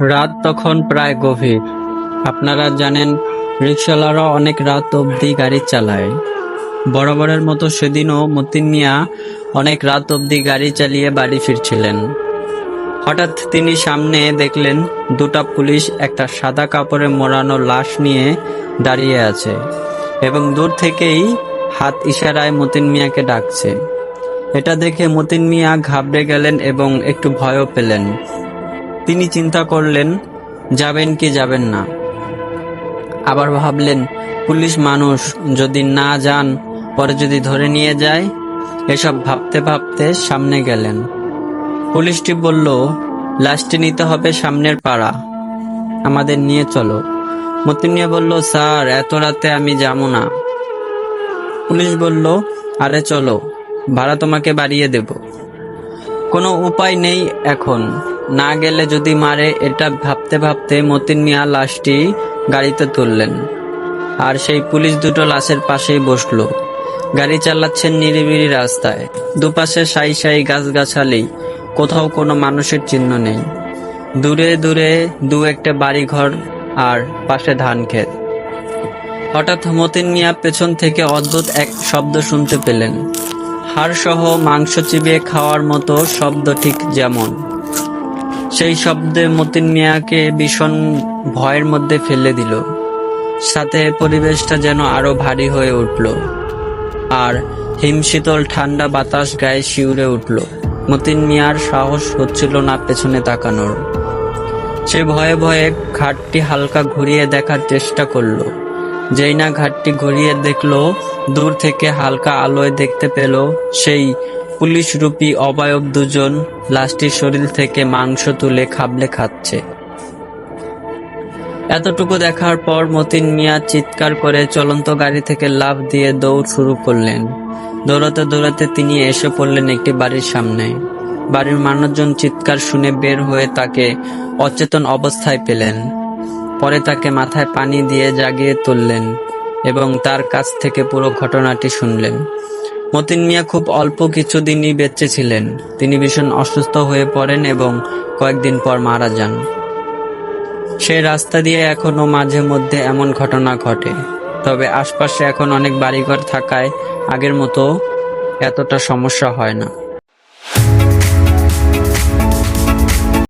রাত তখন প্রায় গভীর। আপনারা জানেন রিক্সাওয়ালারা অনেক রাত অবধি গাড়ি চালায়। বরাবরের মতো সেদিনও মতিন মিয়া অনেক রাত অবধি গাড়ি চালিয়ে বাড়ি ফিরছিলেন। হঠাৎ তিনি সামনে দেখলেন, দুটা পুলিশ একটা সাদা কাপড়ে মোড়ানো লাশ নিয়ে দাঁড়িয়ে আছে এবং দূর থেকেই হাত ইশারায় মতিন মিয়াকে ডাকছে। এটা দেখে মতিন মিয়া ঘাবড়ে গেলেন এবং একটু ভয়ও পেলেন। তিনি চিন্তা করলেন, যাবেন কি যাবেন না। আবার ভাবলেন, পুলিশ মানুষ যদি না যান, পরে যদি ধরে নিয়ে যায়, এসব ভাবতে ভাবতে সামনে গেলেন। পুলিশটি বলল, লাশটি নিতে হবে সামনের পাড়া, আমাদের নিয়ে চলো। মতিন মিয়া বলল, স্যার, এত রাতে আমি যাব না। পুলিশ বলল, আরে চলো, ভাড়া তোমাকে বাড়িয়ে দেব। কোনো উপায় নেই এখন। না গেলে যদি মারে, এটা ভাবতে ভাবতে মতিন মিয়া লাশটি গাড়িতে তুললেন। আর সেই পুলিশ দুটো লাশের পাশেই বসল। গাড়ি চালাচ্ছেন নিরিবিলি রাস্তায়। দুপাশে সাই সাই গাছগাছালি, কোথাও কোনো মানুষের চিহ্ন নেই। দূরে দূরে দু একটা বাড়ি ঘর আর পাশে ধান ক্ষেত। হঠাৎ মতিন মিয়া পেছন থেকে অদ্ভুত এক শব্দ শুনতে পেলেন। হাড়সহ মাংস চিবিয়ে খাওয়ার মতো শব্দ ঠিক যেমন। সেই শব্দে মতিন মিয়াকে ভীষণ ভয়ের মধ্যে ফেলে দিল। সাথে পরিবেশটা যেন আরও ভারী হয়ে উঠল। আর হিমশীতল ঠান্ডা বাতাস গায়ে শিউরে উঠল। মতিন মিয়ার সাহস হচ্ছিল না পেছনে তাকানোর। সে ভয়ে ভয়ে ঘাটটি হালকা ঘুরিয়ে দেখার চেষ্টা করল। যেই না ঘাটটি ঘুরিয়ে দেখল, দূর থেকে হালকা আলোয় দেখতে পেল সেই পুলিশ রূপী অবয়ব দুজন লাশটির শরীর থেকে মাংস তুলে খাবলে খাচ্ছে। এতটুকু দেখার পর মতিন মিয়া চিৎকার করে চলন্ত গাড়ি থেকে লাফ দিয়ে দৌড় শুরু করলেন। দৌড়াতে দৌড়াতে তিনি এসে পড়লেন একটি বাড়ির সামনে। বাড়ির মানুষজন চিৎকার শুনে বের হয়ে তাকে অচেতন অবস্থায় পেলেন। পরে তাকে মাথায় পানি দিয়ে জাগিয়ে তুললেন এবং তার কাছ থেকে পুরো ঘটনাটি শুনলেন। মতিন মিয়া খুব অল্প কিছুদিনই বেঁচে ছিলেন। তিনি ভীষণ অসুস্থ হয়ে পড়েন এবং কয়েকদিন পর মারা যান। সেই রাস্তা দিয়ে এখনও মাঝে মধ্যে এমন ঘটনা ঘটে। তবে আশপাশে এখন অনেক বাড়িঘর থাকায় আগের মতো এতটা সমস্যা হয় না।